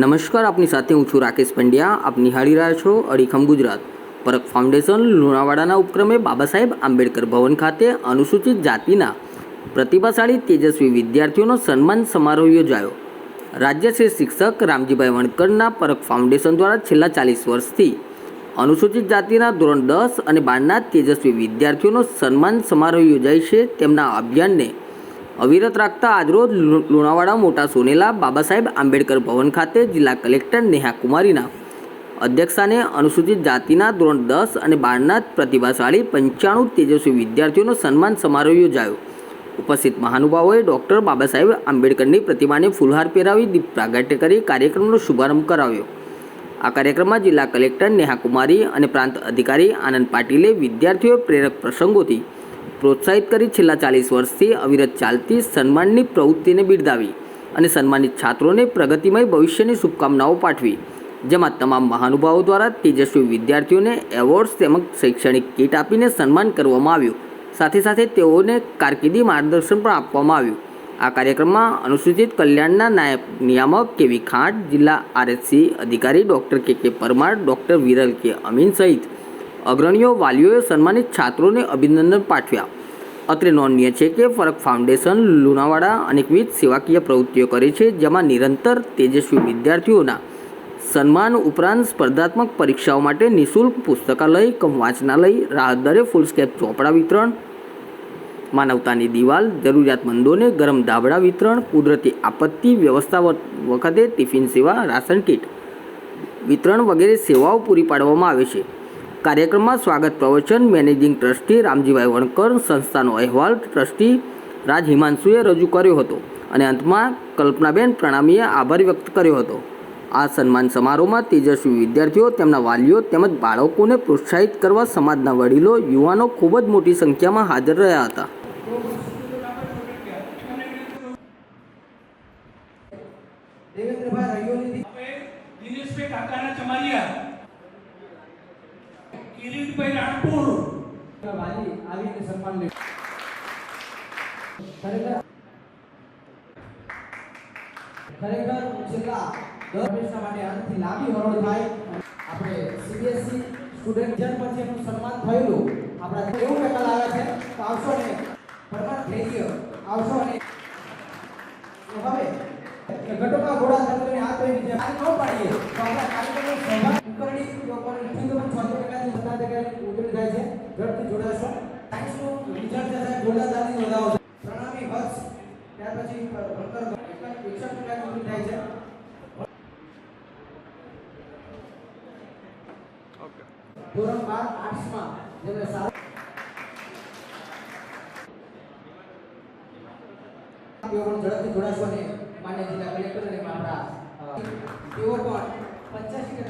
નમસ્કાર, આપની સાથે હું છું રાકેશ પંડ્યા. આપ નિહાળી રહ્યા છો અડીખમ ગુજરાત. પરખ ફાઉન્ડેશન લુણાવાડાના ઉપક્રમે બાબા સાહેબ આંબેડકર ભવન ખાતે અનુસૂચિત જાતિના પ્રતિભાશાળી તેજસ્વી વિદ્યાર્થીઓનો સન્માન સમારોહ યોજાયો. રાજ્યશ્રી શિક્ષક રામજીભાઈ વણકરના પરખ ફાઉન્ડેશન દ્વારા છેલ્લા ચાલીસ વર્ષથી અનુસૂચિત જાતિના ધોરણ દસ અને બારના તેજસ્વી વિદ્યાર્થીઓનો સન્માન સમારોહ યોજાય છે. તેમના અભિયાનને અવિરત રાખતા આજરોજ લુણાવાડા મોટા સોનેલા બાબા સાહેબ આંબેડકર ભવન ખાતે જિલ્લા કલેક્ટર નેહા કુમારીના અધ્યક્ષાને અનુસૂચિત જાતિના ધોરણ દસ અને બારના પ્રતિભાશાળી પંચાણું તેજસ્વી વિદ્યાર્થીઓનો સન્માન સમારોહ યોજાયો. ઉપસ્થિત મહાનુભાવોએ ડૉક્ટર બાબા સાહેબ આંબેડકરની પ્રતિમાને ફૂલહાર પહેરાવી દીપ પ્રાગટ્ય કરી કાર્યક્રમનો શુભારંભ કરાવ્યો. આ કાર્યક્રમમાં જિલ્લા કલેક્ટર નેહા કુમારી અને પ્રાંત અધિકારી આનંદ પાટીલે વિદ્યાર્થીઓ પ્રેરક પ્રસંગોથી પ્રોત્સાહિત કરી છેલ્લા ચાલીસ વર્ષથી અવિરત ચાલતી સન્માનની પ્રવૃત્તિને બિરદાવી અને સન્માનિત છાત્રોને પ્રગતિમય ભવિષ્યની શુભકામનાઓ પાઠવી, જેમાં તમામ મહાનુભાવો દ્વારા તેજસ્વી વિદ્યાર્થીઓને એવોર્ડ્સ તેમજ શૈક્ષણિક કીટ આપીને સન્માન કરવામાં આવ્યું. સાથે સાથે તેઓને કારકિર્દી માર્ગદર્શન પણ આપવામાં આવ્યું. આ કાર્યક્રમમાં અનુસૂચિત કલ્યાણના નાયબ નિયામક કેવી ખાંટ જિલ્લા આરએચસી અધિકારી ડૉક્ટર કે કે પરમાર, ડૉક્ટર વિરલ કે અમીન સહિત અગ્રણીઓ વાલીઓએ સન્માનિત છાત્રોને અભિનંદન પાઠવ્યા. અત્રે નોંધનીય છે કે ફરક ફાઉન્ડેશન લુણાવાડા અનેકવિધ સેવાકીય પ્રવૃત્તિઓ કરે છે, જેમાં નિરંતર તેજસ્વી વિદ્યાર્થીઓના સન્માન ઉપરાંત સ્પર્ધાત્મક પરીક્ષાઓ માટે નિઃશુલ્ક પુસ્તકાલય, કમ વાંચનાલય રાહત દરે ફૂલસ્કેપ ચોપડા વિતરણ, માનવતાની દિવાલ, જરૂરિયાતમંદોને ગરમ ધાબળા વિતરણ, કુદરતી આપત્તિ વ્યવસ્થા વખતે ટિફિન સેવા, રાશન કીટ વિતરણ વગેરે સેવાઓ પૂરી પાડવામાં આવે છે. કાર્યક્રમમાં સ્વાગત પ્રવચન મેનેજિંગ ટ્રસ્ટી રામજીભાઈ વણકર સંસ્થાનો અહેવાલ ટ્રસ્ટી રાજ હિમાંશુએ રજૂ કર્યો હતો અને અંતમાં કલ્પનાબેન પ્રણામીએ આભાર વ્યક્ત કર્યો હતો. આ સન્માન સમારોહમાં તેજસ્વી વિદ્યાર્થીઓ તેમના વાલીઓ તેમજ બાળકોને પ્રોત્સાહિત કરવા સમાજના વડીલો યુવાનો ખૂબ જ મોટી સંખ્યામાં હાજર રહ્યા હતા. દેવેન્દ્રભાઈ રૈયોની દિનેશભાઈ કાકાના ચમારિયા. કિરીટભાઈ રાણપુર વાલી સ્ટુડન્ટ જન પછી સન્માન થયેલું. આપણા એવું ટકા લાવે છે, તો આવશો ને પરમાર થઈ આવશો ને હવે ઘટોકા ઘોડા તંત્રની આ તો જે આ ન પાડીએ, તો આપણા કાર્યક્રમનો સહભાગ ઉકરણી લોકોને ઠીક પણ છ ટકાથી સત્તા ટકાની ઉતરી જાય છે ઝડપથી જોડાશો સાયન્સનું રિઝલ્ટ છે સાહેબ જોડાદારની વધારો છે પ્રણામી હર્ષ ત્યાર પછી ભણતર એકસઠ ટકાની ઉતરી થાય છે ધોરણ બાર આર્ટ્સમાં જેમને સારા તેઓ પણ ઝડપથી જોડાશો અને માન્ય જિલ્લા કલેક્ટર અને આપણા અ, તેઓ પણ પંચ્યાસી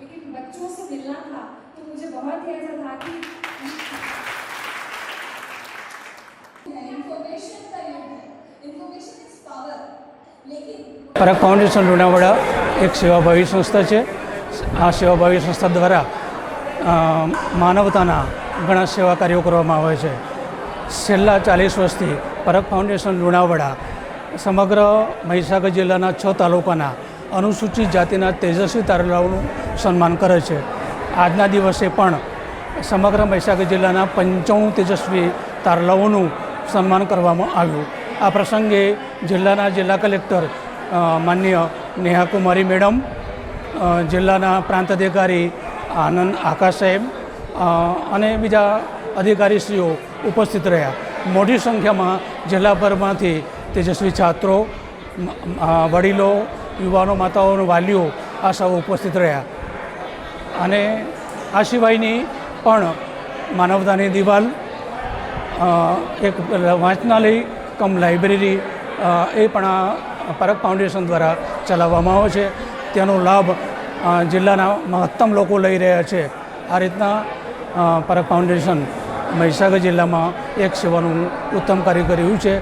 लेकिन बच्चों से मिलना था तो मुझे बहुत ही ऐसा था कि इंफॉर्मेशन का युग है इंफॉर्मेशन इज पावर लेकिन પરખ ફાઉન્ડેશન લુણાવાડા એક સેવાભાવી સંસ્થા છે આ સેવાભાવી સંસ્થા દ્વારા અ, માનવતાના ઘણા સેવા કાર્યો કરવામાં આવે છે છેલ્લા ચાલીસ વર્ષથી પરખ ફાઉન્ડેશન લુણાવાડા, સમગ્ર મહીસાગર જિલ્લાના છ તાલુકાના અનુસૂચિત જાતિના તેજસ્વી તારલાઓનું સન્માન કરે છે. આજના દિવસે પણ સમગ્ર મહીસાગર જિલ્લાના પંચાણું તેજસ્વી તારલાઓનું સન્માન કરવામાં આવ્યું. આ પ્રસંગે જિલ્લાના જિલ્લા કલેક્ટર માન્ય નેહા કુમારી મેડમ જિલ્લાના પ્રાંત અધિકારી આનંદ આકાશ સાહેબ અને બીજા અધિકારીશ્રીઓ ઉપસ્થિત રહ્યા. મોટી સંખ્યામાં જિલ્લાભરમાંથી તેજસ્વી છાત્રો વડીલો, યુવાનો, માતાઓનો વાલીઓ આ સૌ ઉપસ્થિત રહ્યા. અને આ સિવાયની પણ માનવતાની દિવાલ એક વાંચનાલય, કમ લાઇબ્રેરી એ પણ આ પરખ ફાઉન્ડેશન દ્વારા ચલાવવામાં આવે છે. તેનો લાભ જિલ્લાના મહત્તમ લોકો લઈ રહ્યા છે. આ રીતના પરખ ફાઉન્ડેશન મહીસાગર જિલ્લામાં એક સેવાનું ઉત્તમ કાર્ય કર્યું છે.